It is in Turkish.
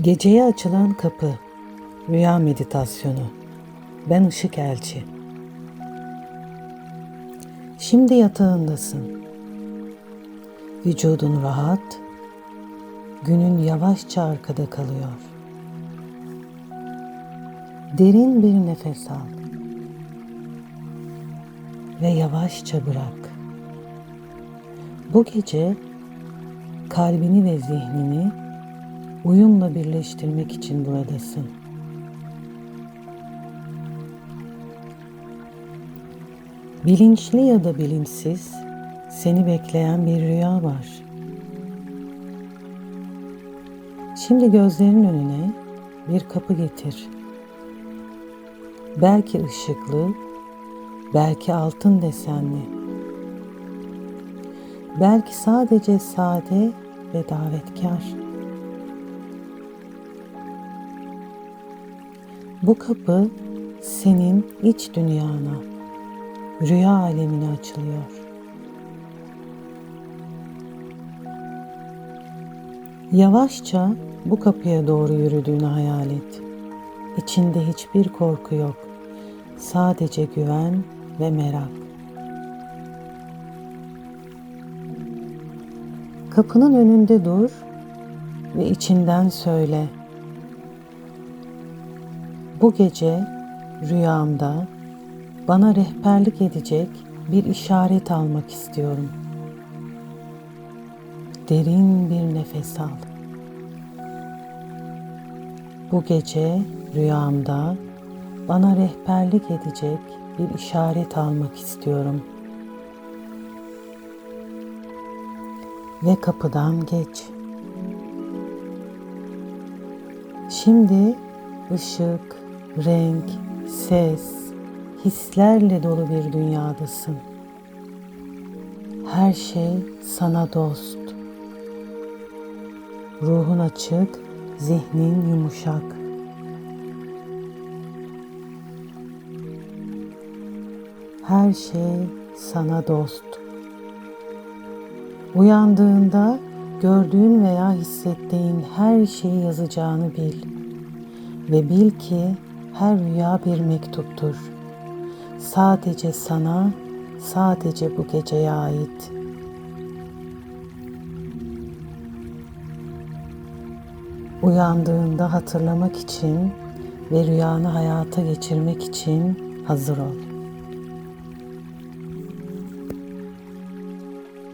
Geceye açılan kapı. Rüya meditasyonu. Ben Işık Elçi. Şimdi yatağındasın. Vücudun rahat, günün yavaşça arkada kalıyor. Derin bir nefes al ve yavaşça bırak. Bu gece kalbini ve zihnini uyumla birleştirmek için buradasın. Bilinçli ya da bilinçsiz seni bekleyen bir rüya var. Şimdi gözlerinin önüne bir kapı getir. Belki ışıklı, belki altın desenli. Belki sadece sade ve davetkar. Bu kapı senin iç dünyana, rüya alemine açılıyor. Yavaşça bu kapıya doğru yürüdüğünü hayal et. İçinde hiçbir korku yok. Sadece güven ve merak. Kapının önünde dur ve içinden söyle. Bu gece rüyamda bana rehberlik edecek bir işaret almak istiyorum. Derin bir nefes al. Bu gece rüyamda bana rehberlik edecek bir işaret almak istiyorum. Ve kapıdan geç. Şimdi ışık, renk, ses, hislerle dolu bir dünyadasın. Her şey sana dost. Ruhun açık, zihnin yumuşak. Her şey sana dost. Uyandığında gördüğün veya hissettiğin her şeyi yazacağını bil ve bil ki her rüya bir mektuptur. Sadece sana, sadece bu geceye ait. Uyandığında hatırlamak için ve rüyanı hayata geçirmek için hazır ol.